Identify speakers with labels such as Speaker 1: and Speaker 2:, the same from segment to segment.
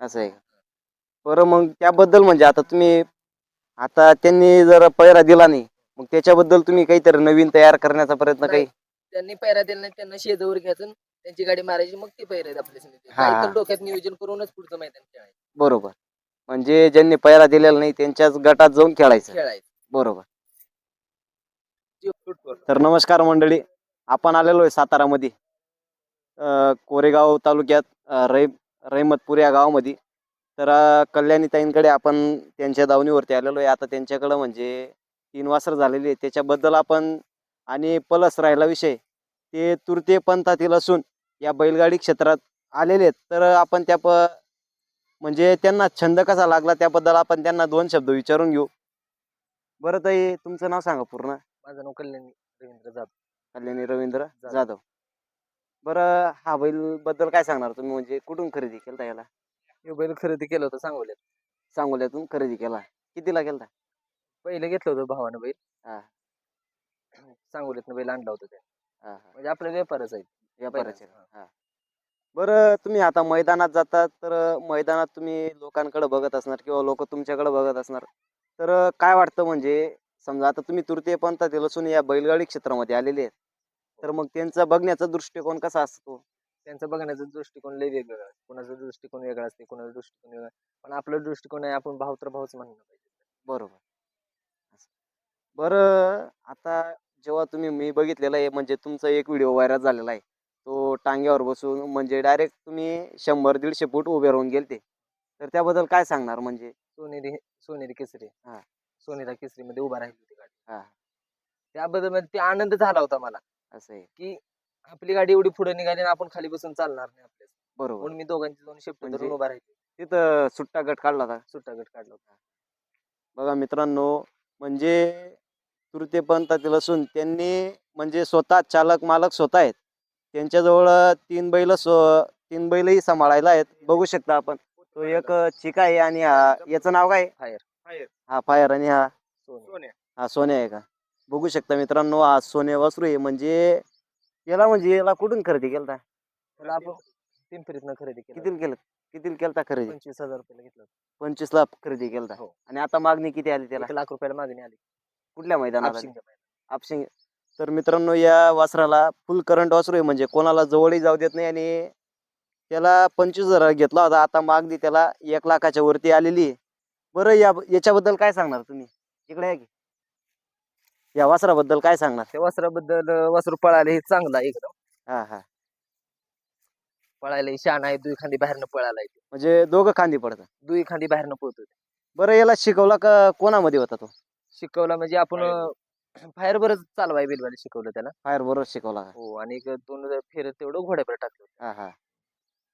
Speaker 1: असं आहे? बरं मग त्याबद्दल म्हणजे आता तुम्ही आता त्यांनी जर पैरा दिला नाही मग त्याच्याबद्दल तुम्ही काहीतरी नवीन तयार करण्याचा प्रयत्न काही?
Speaker 2: त्यांनी पैरा दिला नाही त्यांना शेजावर घ्यायचं त्यांची गाडी मारायची मग ती पैरा आपल्या
Speaker 1: हा,
Speaker 2: डोक्यात नियोजन करूनच पुढचं मैदान खेळायचं.
Speaker 1: बरोबर. म्हणजे ज्यांनी पैरा दिलेला नाही त्यांच्याच गटात जाऊन खेळायचं.
Speaker 2: खेळायचं.
Speaker 1: बरोबर.
Speaker 2: फुटबॉल.
Speaker 1: तर नमस्कार मंडळी आपण आलेलो आहे सातारामध्ये. अ, कोरेगाव तालुक्यात अ, रै रहिमतपूर या गावामध्ये. तर कल्याणीताईंकडे आपण त्यांच्या दावणीवरती आलेलो आहे. आता त्यांच्याकडं म्हणजे तीन वासर झालेली आहे त्याच्याबद्दल आपण आणि पलस राहिला विषय. ते तृतीय पंथातील असून या बैलगाडी क्षेत्रात आलेले आहेत. तर आपण त्या प म्हणजे त्यांना छंद कसा लागला त्याबद्दल आपण त्यांना दोन शब्द विचारून घेऊ. बरं ताई तुमचं नाव सांगा पूर्ण.
Speaker 2: माझं नाव कल्याणी रवींद्र जाधव.
Speaker 1: कल्याणी रवींद्र
Speaker 2: जाधव.
Speaker 1: बरं हा बैलबद्दल काय सांगणार तुम्ही? म्हणजे कुठून खरेदी केलता याला
Speaker 2: हे बैल खरेदी केलं होतं सांगोल्यात.
Speaker 1: सांगोल्यातून खरेदी केला. कितीला केलता?
Speaker 2: पहिले घेतलं होतं भावानं बैल.
Speaker 1: हा.
Speaker 2: सांगोल्यातनं बैल आणला होता ते
Speaker 1: हा, हा.
Speaker 2: म्हणजे आपला व्यापारच आहे.
Speaker 1: व्यापाराचे हा. बरं तुम्ही आता मैदानात जातात तर मैदानात तुम्ही लोकांकडे बघत असणार किंवा लोक तुमच्याकडे बघत असणार. तर काय वाटतं म्हणजे समजा आता तुम्ही तृतीय पंथातील असून या बैलगाडी क्षेत्रामध्ये आलेले आहेत. तर मग त्यांचा बघण्याचा दृष्टिकोन कसा असतो?
Speaker 2: त्यांचा बघण्याचा दृष्टिकोन लय वेगवेगळा आहे. कोणाचा दृष्टिकोन वेगळा असते कोणाचा दृष्टिकोन वेगळा. पण आपला दृष्टिकोन आहे आपण भाव तर भावच म्हणलं पाहिजे.
Speaker 1: बरोबर. बरं आता जेव्हा तुम्ही मी बघितलेलं आहे म्हणजे तुमचा एक व्हिडिओ व्हायरल झालेला आहे. तो टांग्यावर बसून म्हणजे डायरेक्ट तुम्ही शंभर दीडशे फूट उभे राहून गेलते. तर त्याबद्दल काय सांगणार म्हणजे?
Speaker 2: सोनेरी सोनेरी केसरी.
Speaker 1: हा.
Speaker 2: सोनेरा केसरी मध्ये उभा राहिली होती गाडी.
Speaker 1: हा.
Speaker 2: त्याबद्दल म्हणजे ते आनंद झाला होता मला.
Speaker 1: असं आहे.
Speaker 2: की आपली गाडी एवढी पुढे निघाली आणि आपण खाली बसून चालणार नाही आपल्या
Speaker 1: बरोबर.
Speaker 2: म्हणून मी दोघांची दोन शिफ्ट
Speaker 1: म्हणजे-
Speaker 2: धरून उभा राहिली.
Speaker 1: तिथं सुट्टा गट काढला होता?
Speaker 2: सुट्टा गट काढला होता.
Speaker 1: बघा मित्रांनो म्हणजे तृतीय पंथातील असून त्यांनी म्हणजे स्वतः चालक मालक स्वतः आहेत. त्यांच्याजवळ तीन बैल स्व तीन बैलही सांभाळायला आहेत. बघू शकता आपण. तो एक चिका आहे आणि हा याचं नाव काय?
Speaker 2: फायर.
Speaker 1: हा फायर आणि हा?
Speaker 2: सोने
Speaker 1: हा सोन्या आहे का? बघू शकता मित्रांनो हा सोन्या वासरू आहे. म्हणजे याला म्हणजे याला कुठून खरेदी केलता?
Speaker 2: त्याला आपण खरेदी केली.
Speaker 1: किती केलं? किती केलता खरेदी?
Speaker 2: पंचवीस हजार रुपयाला घेतलं.
Speaker 1: पंचवीस लाख खरेदी केलता.
Speaker 2: हो.
Speaker 1: आणि आता मागणी किती आली त्याला?
Speaker 2: एक लाख रुपयाला मागणी आली.
Speaker 1: कुठल्या मैदानात आली? आपशिंग तर मित्रांनो या वासराला फुल करंट वासरू आहे. म्हणजे कोणाला जवळही जाऊ देत नाही आणि त्याला पंचवीस हजार घेतला होता. आता मागणी त्याला एक लाखाच्या वरती आलेली आहे. बरं या याच्याबद्दल काय सांगणार तुम्ही? इकडे आहे की. या वासराबद्दल काय सांगणार?
Speaker 2: त्या वस्त्राबद्दल वस्त्र पळाले हे चांगलं एकदम.
Speaker 1: हा हा.
Speaker 2: पळायला शान आहे दुई खांदी बाहेरनं पळायला येते
Speaker 1: म्हणजे दोघं खांदी पडतात?
Speaker 2: दुई खांदी बाहेरनं पळतो ते.
Speaker 1: बरं याला शिकवला का कोणामध्ये होता तो?
Speaker 2: शिकवला म्हणजे आपण बाहेर. बरंच चालवाय बिलवायला शिकवलं त्याला.
Speaker 1: फायर बरोबर शिकवला का?
Speaker 2: हो आणि एक दोन फेर तेवढं घोड्यावर टाकलं.
Speaker 1: हा हा.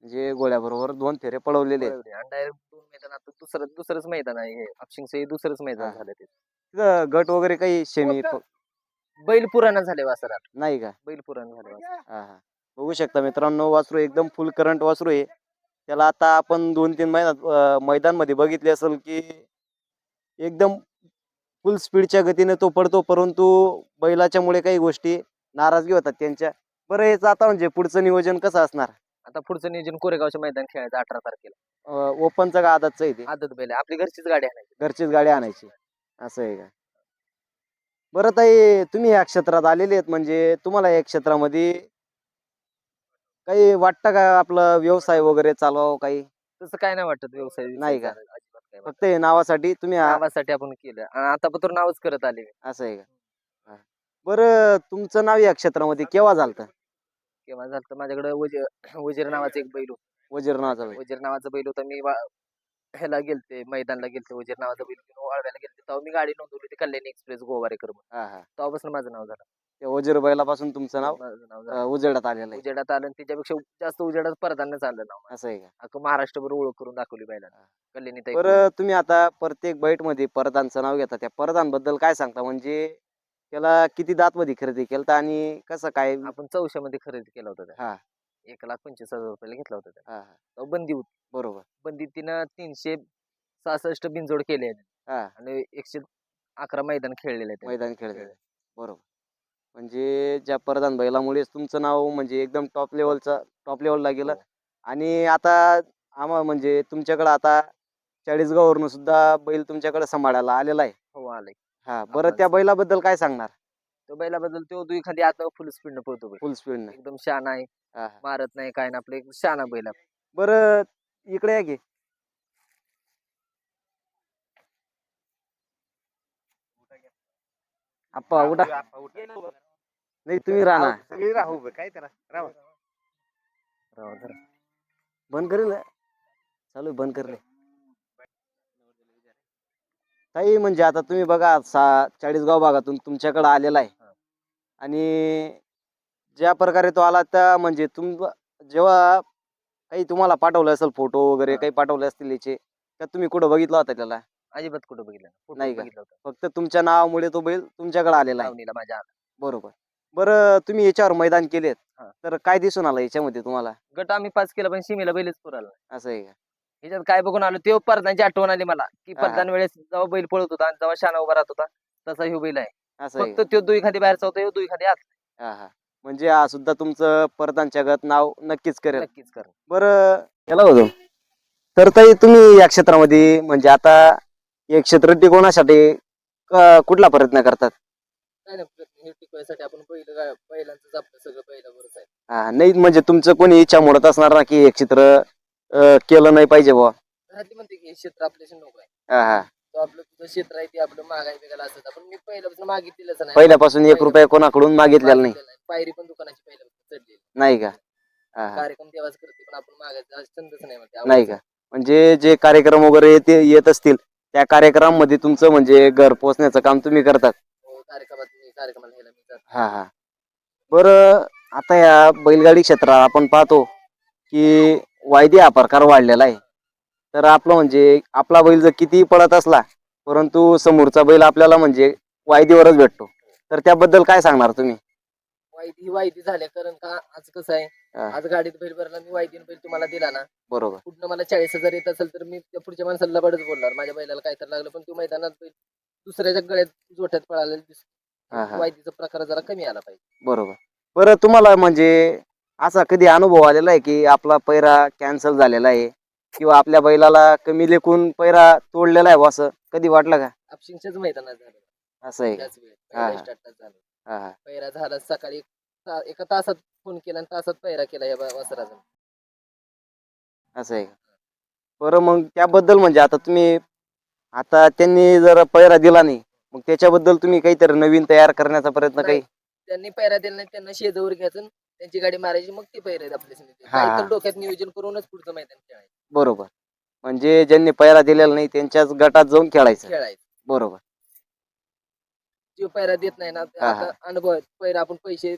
Speaker 1: म्हणजे गोळ्याबरोबर दोन फेरे पळवलेले आहेत.
Speaker 2: बरोबर आहे. आणि डायरेक्ट दोन मैदान आता दुसरं दुसरंच मैदान आहे हे. अपशिंगचं हे दुसरंच मैदान
Speaker 1: हा.
Speaker 2: झालं ते.
Speaker 1: गट वगैरे काही शेमी
Speaker 2: बैल पुराणा झाले वासरात.
Speaker 1: नाही का?
Speaker 2: बैल पुराण झाले वासरात.
Speaker 1: हा. हा बघू शकता मित्रांनो वासरू एकदम फुल करंट वासरू आहे. त्याला आता आपण दोन तीन महिन्यात मैदानमध्ये बघितले असेल की एकदम फुल स्पीडच्या गतीने तो पडतो परंतु बैलाच्या मुळे काही गोष्टी नाराजगी होतात त्यांच्या. बरं याचं आता म्हणजे पुढचं नियोजन कसं असणार?
Speaker 2: आता पुढचं नियोजन कोरेगावच्या मैदान खेळायचं अठरा तारखेला.
Speaker 1: ओपनचं का आदातचं आहे ते?
Speaker 2: आदत बैल आहे. आपली घरचीच गाडी आणायची.
Speaker 1: घरचीच गाडी आणायची. असं आहे का? बरं ताई तुम्ही या क्षेत्रात आलेले आहेत म्हणजे तुम्हाला या क्षेत्रामध्ये काही वाटतं का आपलं व्यवसाय वगैरे चालवावं काही?
Speaker 2: तसं काय नाही वाटत व्यवसाय
Speaker 1: नाही का?
Speaker 2: अजिबात काय वाटत.
Speaker 1: फक्त हे नावासाठी तुम्ही आ-
Speaker 2: नावासाठी आपण केलं. आणि आता पण नावच करत आले
Speaker 1: असं आहे का? हा. बरं तुमचं नाव या क्षेत्रामध्ये केव्हा झालं
Speaker 2: केव्हा झालं तर माझ्याकडे वजीर वजीर नावाचं एक बैल होतं.
Speaker 1: वजीर नावाचा.
Speaker 2: वजीर नावाचा बैल होता. मी वा- ह्याला गेलते मैदानला गेलते वजीर नावाचा बैल घेऊन वाळव्याला गेलते. तेव्हा मी गाडी नोंदवली होती कल्याणी एक्सप्रेस गोवारेकर म्हणून
Speaker 1: हा हा.
Speaker 2: तेव्हापासून माझं नाव झालं.
Speaker 1: त्या वजीर बैलापासून तुमचं नाव
Speaker 2: माझं नाव
Speaker 1: अं,
Speaker 2: झालं
Speaker 1: उजेडात आलेलं आहे.
Speaker 2: उजेडात आलं आणि त्याच्यापेक्षा जास्त उजेडात परदानच आलं नाव
Speaker 1: असं आहे का?
Speaker 2: अख्खं महाराष्ट्रभर ओळख करून दाखवली बैलांना. कल्याणी ताई
Speaker 1: बरं तुम्ही आता प्रत्येक बाईटमध्ये परदानचं नाव घेता. त्या परदानबद्दल काय सांगता? म्हणजे त्याला किती दात मध्ये खरेदी केलता आणि कसं काय?
Speaker 2: आपण चौशा मध्ये खरेदी केला होता त्या.
Speaker 1: हा.
Speaker 2: एक लाख पंचवीस हजार रुपयाला घेतला होता त्या
Speaker 1: हा हा.
Speaker 2: तेव्हा बंदी होती.
Speaker 1: बरोबर.
Speaker 2: बंदी तिनं तीनशे सहासष्ट बिनजोड केले आहेत
Speaker 1: हा.
Speaker 2: आणि एकशे अकरा मैदान खेळलेले आहेत
Speaker 1: मैदान खेळले. बरोबर. म्हणजे ज्या प्रधान बैलामुळेच तुमचं नाव म्हणजे एकदम टॉप लेवलचा टॉप लेवलला गेलं.
Speaker 2: हो.
Speaker 1: आणि आता आम्हा म्हणजे तुमच्याकडे आता चाळीसगाववरून सुद्धा बैल तुमच्याकडे सांभाळायला आलेला आहे.
Speaker 2: हो आलाय
Speaker 1: हा बरं त्या बैलाबद्दल काय सांगणार?
Speaker 2: तो बैलाबद्दल तो दुई खाली आता फुल स्पीड न पळतो बैल.
Speaker 1: फुल स्पीडनं
Speaker 2: एकदम शान आहे.
Speaker 1: हा हा.
Speaker 2: मारत नाही काय ना आपलं एक शाना बैल आहे.
Speaker 1: बरं इकडे या की. आप्पा उठा. नाही तुम्ही राहणार
Speaker 3: सगळी राहू बे, काय त्याला राहू.
Speaker 2: राव जरा.
Speaker 1: बंद करेल? चालू आहे, बंद करेल. ताई म्हणजे आता तुम्ही बघा सा चाळीसगाव भागातून तुमच्याकडे आलेला आहे. आणि ज्या प्रकारे तो आला त्या म्हणजे तुम जेव्हा काही तुम्हाला पाठवलं असेल फोटो वगैरे. काही पाठवले असतील याचे तर तुम्ही कुठं बघितला होता त्याला
Speaker 2: अजिबात कुठं बघितलं
Speaker 1: नाही का?
Speaker 2: होतं
Speaker 1: फक्त तुमच्या नावामुळे तो बैल तुमच्याकडे आलेला आहे
Speaker 2: लावणीला माझ्या
Speaker 1: बरोबर बरं तुम्ही याच्यावर मैदान केलेत
Speaker 2: हा.
Speaker 1: तर काय दिसून आलं याच्यामध्ये तुम्हाला
Speaker 2: गट आम्ही पाच केला पण सीमेला बैलच पुराला.
Speaker 1: असं आहे का
Speaker 2: ह्याच्यात काय बघून आलो ते परदानची आठवण आली मला की
Speaker 1: हा.
Speaker 2: परदान वेळेस जेव्हा बैल पळत होता आणि जेव्हा शाना उभा राहत होता तसा ह्यो बैल आहे.
Speaker 1: असं आहे
Speaker 2: फक्त तो दुई खाली बाहेरचा होता ह्यो दुई खाली आत?
Speaker 1: हा हा. म्हणजे हा सुद्धा तुमचं परदान जगत नाव नक्कीच करेल.
Speaker 2: नक्कीच कर
Speaker 1: बरं याला होतो तर ताई तुम्ही या क्षेत्रामध्ये म्हणजे आता हे क्षेत्र टिकवण्यासाठी क- कुठला प्रयत्न करतात?
Speaker 2: नाही हे टिकवायसाठी आपण पहिलं गा- बैलांचं जपलं सगळं आहे.
Speaker 1: हा नाही म्हणजे तुमचं कोणी इच्छा मोडत असणार ना की हे क्षेत्र अं, केलं नाही पाहिजे बुवा.
Speaker 2: घरातली म्हणते की हे क्षेत्र आपल्याशी नको आहे.
Speaker 1: हा हा.
Speaker 2: तो आपलं तुझं क्षेत्र आहे ते आपलं मागाय बिगायला असत पण मी पहिल्यापासून मागितलेलंच नाही.
Speaker 1: पहिल्यापासून एक रुपया कोणाकडून मागितलेला नाही.
Speaker 2: मागितलेलं पायरी पण दुकानाची पहिल्यापासून चढलेली.
Speaker 1: नाही का? हा हा.
Speaker 2: कार्यक्रम तेव्हाच करते पण आपण मागायचा छंदच नाही म्हणते.
Speaker 1: नाही का? म्हणजे जे कार्यक्रम वगैरे येते येत असतील त्या कार्यक्रमामध्ये तुमचं म्हणजे घर पोचण्याचं काम तुम्ही करतात.
Speaker 2: हो, कार्यक्रमात मी कार्यक्रमाला ह्याला मी जातो.
Speaker 1: हा हा. बरं आता या बैलगाडी क्षेत्रात आपण पाहतो की वायदे हा प्रकार वाढलेला आहे. तर आपलं म्हणजे आपला बैल जर कितीही पळत असला परंतु समोरचा बैल आपल्याला म्हणजे वायदीवरच भेटतो. तर त्याबद्दल काय सांगणार तुम्ही?
Speaker 2: वायदी वायदी झाल्या कारण का आज कसं आहे
Speaker 1: हा.
Speaker 2: आज गाडीत बैल भरला मी वायदीन बैल तुम्हाला दिला ना.
Speaker 1: बरोबर.
Speaker 2: कुठनं मला चाळीस हजार येत असेल तर मी त्या पुढच्या माणसाला लबाडच बोलणार. माझ्या बैलाला काय तर लागलं पण तो मैदानात बैल दुसऱ्याच्या गळ्यात जोठ्यात पळालेला
Speaker 1: हा,
Speaker 2: दिसतो
Speaker 1: हा.
Speaker 2: वायदीचा प्रकार जरा कमी आला पाहिजे.
Speaker 1: बरोबर. बरं तुम्हाला म्हणजे असा कधी अनुभव आलेला आहे की आपला पैरा कॅन्सल झालेला आहे? किंवा आपल्या बैलाला कमी लेखून पैरा तोडलेला आहे बुवा असं? कधी वाटलं का?
Speaker 2: अपशिंगच्याच मैदानात झालं.
Speaker 1: असं आहे का?
Speaker 2: त्याच वेळेस.
Speaker 1: हा,
Speaker 2: पहिल्या
Speaker 1: हा.
Speaker 2: स्टार्टला झालं.
Speaker 1: हा हा.
Speaker 2: पैरा झाला सकाळी ता- एका तासात फोन केला आणि तासात पैरा केला या वासराचा
Speaker 1: असं आहे बरं मग त्याबद्दल म्हणजे आता तुम्ही आता त्यांनी जर पैरा दिला नाही मग त्याच्याबद्दल तुम्ही काहीतरी नवीन तयार करण्याचा प्रयत्न काही?
Speaker 2: त्यांनी पैरा दिला नाही त्यांना शेजावर घ्यायचं आणि त्यांची गाडी मारायची मग ती पैरा आपल्या
Speaker 1: हा.
Speaker 2: डोक्यात नियोजन करूनच पुढचं मैदान खेळायचं
Speaker 1: बरोबर म्हणजे ज्यांनी पैरा दिलेला नाही त्यांच्याच गटात जाऊन खेळायचं
Speaker 2: खेळायचं
Speaker 1: बरोबर
Speaker 2: जो पैरा देत नाही ना
Speaker 1: हा,
Speaker 2: आता अनुभव आहे. पैरा आपण पैसे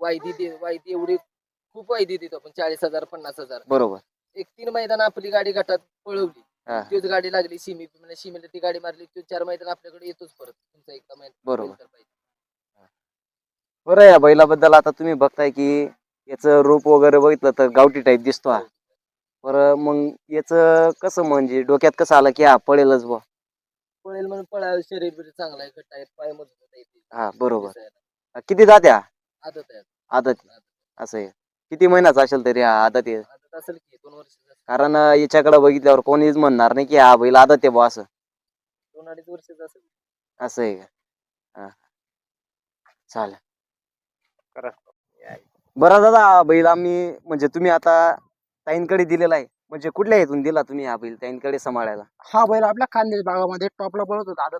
Speaker 2: वायदी दे वायदी एवढी खूप वायदी देतो आपण चाळीस हजार पन्नास हजार
Speaker 1: बरोबर
Speaker 2: एक तीन मैदान आपली गाडी गटात पळवली
Speaker 1: हा.
Speaker 2: तीच गाडी लागली सिमी म्हणजे सीमेला ती गाडी मारली ती चार मैदान आपल्याकडे येतोच परत तुमचा एकदा मैदान
Speaker 1: बरोबर.
Speaker 2: पाहिजे.
Speaker 1: बरं या बैलाबद्दल आता तुम्ही बघताय की याचं रूप वगैरे बघितलं तर गावठी टाईप दिसतो हा. बरं मग याचं कसं म्हणजे डोक्यात कसं आलं की हा पळेलच बुवा?
Speaker 2: पळेल म्हणून पळायला शरीर बिरीर चांगला आहे आहे पाय मजबूत आहे. ते.
Speaker 1: हा बरोबर.
Speaker 2: दिसायला.
Speaker 1: किती जात्या
Speaker 2: आदत आहे.
Speaker 1: आदत. असं आहे. किती महिन्याचा असेल तरी हा आदत आहे?
Speaker 2: आदत असेल की दोन वर्ष
Speaker 1: कारण अं, याच्याकडे बघितल्यावर कोणीच म्हणणार नाही की हा बैल आदत आहे बुवा असं.
Speaker 2: दोन अडीच वर्षाचं असेल.
Speaker 1: असं आहे का? हा. चालेल.
Speaker 3: करा.
Speaker 1: बरं दादा हा बैल आम्ही म्हणजे तुम्ही आता ताईंकडे दिलेला आहे. म्हणजे कुठल्या हेतून दिला तुम्ही हा बैल ताईंकडे सांभाळायला?
Speaker 4: हा बैल आपल्या खानदेश भागामध्ये टॉपला पळत होता आदत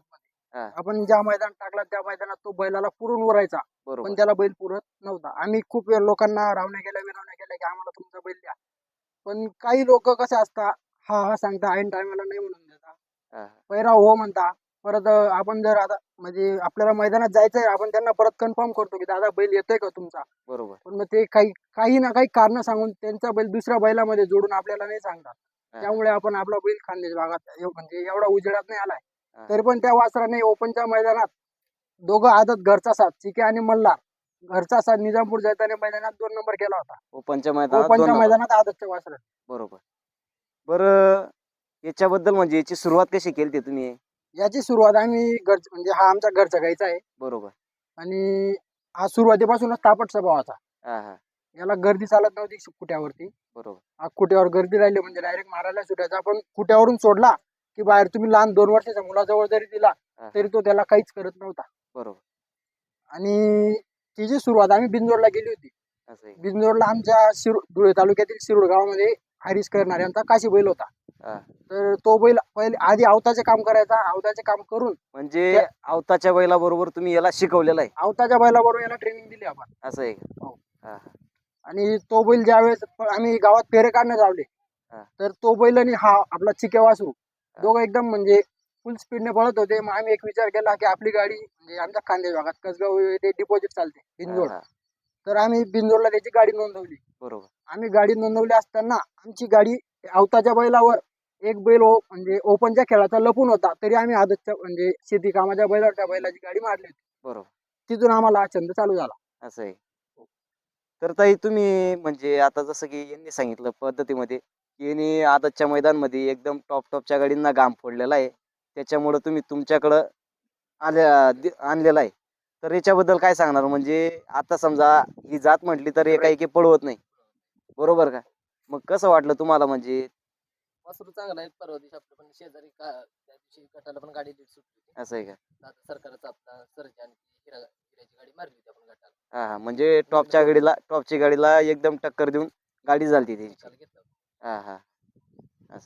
Speaker 1: हा.
Speaker 4: मध्ये आपण ज्या मैदान टाकला त्या मैदानात तो बैलाला पुरून उरायचा पण
Speaker 1: बरोबर
Speaker 4: त्याला बैल पुरत नव्हता. आम्ही खूप वेळ लोकांना रावण्या गेल्या विनवण्या केल्या की आम्हाला तुमचा बैल द्या. पण काही लोक कसे असतात हा हा सांगता ऐन टायमाला नाही म्हणून देता.
Speaker 1: हा.
Speaker 4: पैरा हो म्हणता. परत आपण जर आता म्हणजे आपल्याला मैदानात जायचंय आपण त्यांना परत कन्फर्म करतो की दादा बैल येतोय का तुमचा?
Speaker 1: बरोबर.
Speaker 4: पण मग ते काही काही ना काही कारण सांगून त्यांचा बैल दुसऱ्या बैलामध्ये जोडून आपल्याला नाही सांगतात. त्यामुळे आपण आपला बैल खानदेश भागात म्हणजे एवढा उजेडात नाही आलाय. तरी पण त्या वासराने ओपनच्या मैदानात दोघं आदत घरचा साथ चिके आणि मल्हार. घरचा साथ निजामपूर जाताना मैदानात दोन नंबर केला होता.
Speaker 1: ओपनच्या मैदानात दोन
Speaker 4: ओपनच्या. मैदानात आदतच्या वासरा
Speaker 1: बरोबर. बरं याच्याबद्दल म्हणजे याची सुरुवात कशी केली ते तुम्ही?
Speaker 4: याची सुरुवात आम्ही घर म्हणजे हा आमच्या घरचा गायचा आहे.
Speaker 1: बरोबर.
Speaker 4: आणि हा सुरुवातीपासूनच तापट स्वभावाचा
Speaker 1: हा हा.
Speaker 4: याला गर्दी चालत नव्हती कुट्यावरती
Speaker 1: बरोबर.
Speaker 4: हा कुट्यावर गर्दी राहिली म्हणजे डायरेक्ट मारायला सुटायचा. आपण कुट्यावरून सोडला की बाहेर तुम्ही लहान दोन वर्षाच्या मुलाजवळ जरी दिला
Speaker 1: हा.
Speaker 4: तरी तो त्याला काहीच करत नव्हता.
Speaker 1: बरोबर.
Speaker 4: आणि तिची सुरुवात आम्ही बिंजोडला गेली होती.
Speaker 1: असं आहे
Speaker 4: बिंजोडला आमच्या शिरू धुळे तालुक्यातील शिरूड गावामध्ये हरीश करणार यांचा काशी बैल होता
Speaker 1: हा.
Speaker 4: तर तो बैल पहिले आधी आवताचे काम करायचा आवताचे काम करून
Speaker 1: म्हणजे आवताच्या बैलाबरोबर तुम्ही याला शिकवलेलं आहे
Speaker 4: आवताच्या बैलाबरोबर याला ट्रेनिंग दिली आपण
Speaker 1: असं आहे का?
Speaker 4: हो.
Speaker 1: हा, हा.
Speaker 4: आणि तो बैल ज्यावेळेस प- आम्ही गावात फेरे काढण्यात लावले
Speaker 1: हा.
Speaker 4: तर तो बैल आणि हा आपला चिके वासरू दोघं एकदम म्हणजे फुल स्पीडने पळत होते मग आम्ही एक विचार केला की आपली गाडी म्हणजे आमच्या खांदे भागात कसगाव डिपॉझिट चालते बिंजोड
Speaker 1: हा, हा.
Speaker 4: तर आम्ही बिंजोडला त्याची गाडी नोंदवली.
Speaker 1: बरोबर.
Speaker 4: आम्ही गाडी नोंदवली असताना आमची गाडी आवताच्या बैलावर एक बैल ओ- म्हणजे ओपनच्या खेळाचा लपून होता तरी आम्ही आदतच्या म्हणजे शेती कामाच्या बैलावर त्या बैलाची गाडी मारली होती.
Speaker 1: बरोबर.
Speaker 4: तिथून आम्हाला छंद चालू झाला.
Speaker 1: असं आहे. तर ताई तुम्ही म्हणजे आता जसं की यांनी सांगितलं पद्धतीमध्ये की यांनी आदतच्या मैदानमध्ये एकदम टॉप टॉपच्या गाडींना घाम फोडलेला आहे. त्याच्यामुळं तुम्ही तुमच्याकडं आल्या दि- आणलेला आहे. तर याच्याबद्दल काय सांगणार? म्हणजे आता समजा ही जात म्हटली तर एकाएकी पळवत नाही. बरोबर का? मग कसं वाटलं तुम्हाला म्हणजे?
Speaker 2: वासरू चांगला आहे परवा दिवशी आपलं पण शेजारी का त्या दिवशी गटाला पण गाडी लीड सुटली होती.
Speaker 1: असं आहे का?
Speaker 2: आता सरकारचा आपला सर्जा आणि हिरा हिऱ्याची गाडी मारली होती आपण गटाला.
Speaker 1: हा हा. म्हणजे टॉपच्या गाडीला टॉपच्या गाडीला एकदम टक्कर देऊन गाडी झालती त्यांची.
Speaker 2: निकाल घेतला होता.
Speaker 1: हा हा.